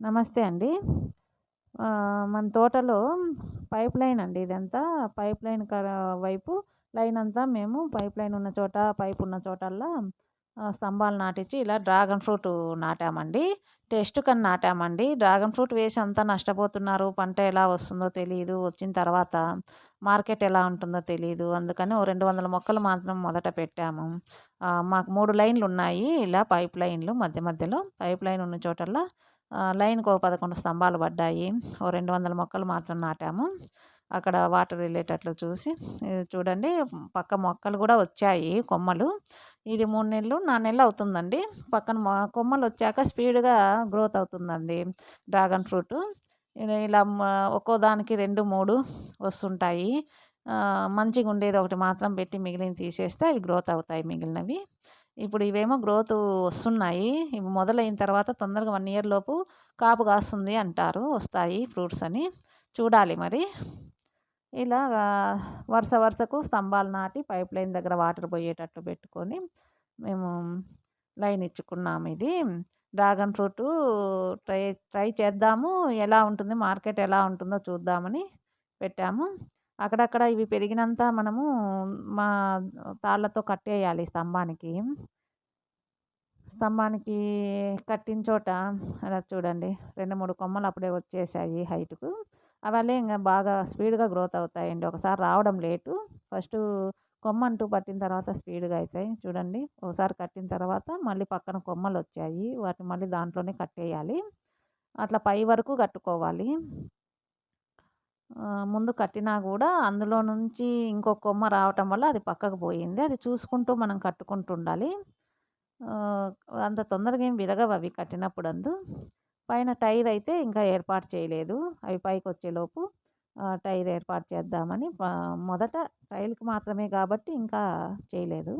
నమస్తే అండి. మన తోటలో పైప్ లైన్ అండి ఇదంతా. పైప్ లైన్ వైపు లైన్ అంతా మేము పైప్ లైన్ ఉన్న చోట పైప్ ఉన్న చోటల్లా స్తంభాలు నాటించి ఇలా డ్రాగన్ ఫ్రూట్ నాటామండి. టెస్ట్ కన్నా నాటామండి. డ్రాగన్ ఫ్రూట్ వేసి అంతా నష్టపోతున్నారు. పంట ఎలా వస్తుందో తెలియదు వచ్చిన తర్వాత మార్కెట్ ఎలా ఉంటుందో తెలియదు అందుకని ఓ రెండు వందల మొక్కలు మాత్రం మొదట పెట్టాము. మాకు మూడు లైన్లు ఉన్నాయి. ఇలా పైప్ లైన్లు మధ్య మధ్యలో. పైప్ లైన్ ఉన్న చోటల్లా లైన్కి ఒక పదకొండు స్తంభాలు పడ్డాయి. ఓ రెండు వందల మొక్కలు మాత్రం నాటాము. అక్కడ వాటర్ వెళ్ళేటట్లు చూసి చూడండి పక్క మొక్కలు కూడా వచ్చాయి కొమ్మలు. ఇది మూడు నెలలు నాలుగు నెలలు అవుతుందండి. పక్కన కొమ్మలు వచ్చాక స్పీడ్గా గ్రోత్ అవుతుందండి. Dragon fruit. ఇలా ఒక్కో దానికి రెండు మూడు వస్తుంటాయి. మంచిగా ఉండేది ఒకటి మాత్రం పెట్టి మిగిలిన తీసేస్తే అవి గ్రోత్ అవుతాయి మిగిలినవి. ఇప్పుడు ఇవేమో గ్రోత్ వస్తున్నాయి. ఇవి మొదలైన తర్వాత తొందరగా వన్ ఇయర్ లోపు కాపు కాస్తుంది అంటారు వస్తాయి ఫ్రూట్స్ అని. చూడాలి మరి. ఇలా వరుస వరుసకు స్తంభాలు నాటి పైప్ లైన్ దగ్గర వాటర్ పోయేటట్టు పెట్టుకొని మేము లైన్ ఇచ్చుకున్నాము ఇది. డ్రాగన్ ఫ్రూట్ ట్రై ట్రై చేద్దాము. ఎలా ఉంటుంది మార్కెట్ ఎలా ఉంటుందో చూద్దామని పెట్టాము. అక్కడక్కడ ఇవి పెరిగినంత మనము మా తాళ్ళతో కట్టేయాలి స్తంభానికి. స్తంభానికి కట్టిన చోట అలా చూడండి రెండు మూడు కొమ్మలు అప్పుడే వచ్చేసాయి హైట్కు. అవన్నీ ఇంకా బాగా స్పీడ్గా గ్రోత్ అవుతాయండి. ఒకసారి రావడం లేటు. ఫస్ట్ కొమ్మ అంటూ పట్టిన తర్వాత స్పీడ్గా అవుతాయి చూడండి. ఒకసారి కట్టిన తర్వాత మళ్ళీ పక్కన కొమ్మలు వచ్చాయి వాటిని మళ్ళీ దాంట్లోనే కట్టేయాలి. అట్లా పై వరకు కట్టుకోవాలి. ముందు కట్టినా కూడా అందులో నుంచి ఇంకో కొమ్మ రావటం వల్ల అది పక్కకు పోయింది. అది చూసుకుంటూ మనం కట్టుకుంటూ ఉండాలి. అంత తొందరగా ఏం విరగవు అవి కట్టినప్పుడు అందు పైన టైర్ అయితే ఇంకా ఏర్పాటు చేయలేదు. అవి పైకి వచ్చేలోపు టైర్ ఏర్పాటు చేద్దామని మొదట ట్రయల్కి మాత్రమే కాబట్టి ఇంకా చేయలేదు.